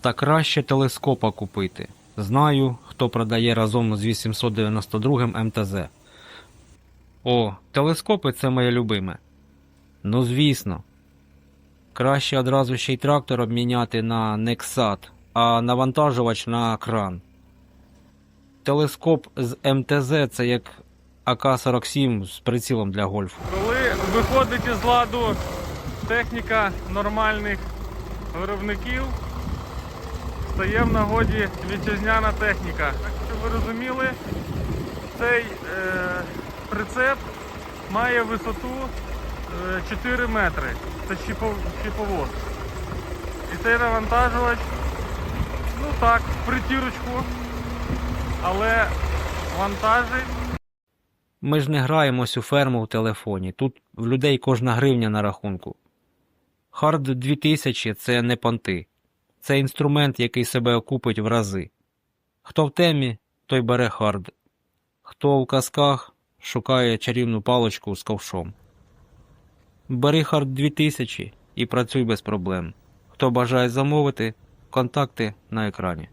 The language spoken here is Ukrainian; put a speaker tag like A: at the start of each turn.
A: Та краще телескопа купити. Знаю, хто продає разом з 892 МТЗ. О, телескопи це моє любиме. Ну, звісно. Краще одразу ще й трактор обміняти на Nexat, а навантажувач на кран. Телескоп з МТЗ це як АК-47 з прицілом для гольфу.
B: Коли виходить із ладу техніка нормальних виробників, стає в нагоді вітчизняна техніка. Так, щоб ви розуміли, цей е, прицеп має висоту е, 4 метри. Це щіпов, щіповоз. І цей навантажувач, ну так, в притірочку, але вантажить
A: Ми ж не граємось у ферму в телефоні. Тут в людей кожна гривня на рахунку. Хард 2000 це не понти. Це інструмент, який себе окупить в рази. Хто в темі, той бере хард. Хто в казках, шукає чарівну паличку з ковшом. Бери хард 2000 і працюй без проблем. Хто бажає замовити, контакти на екрані.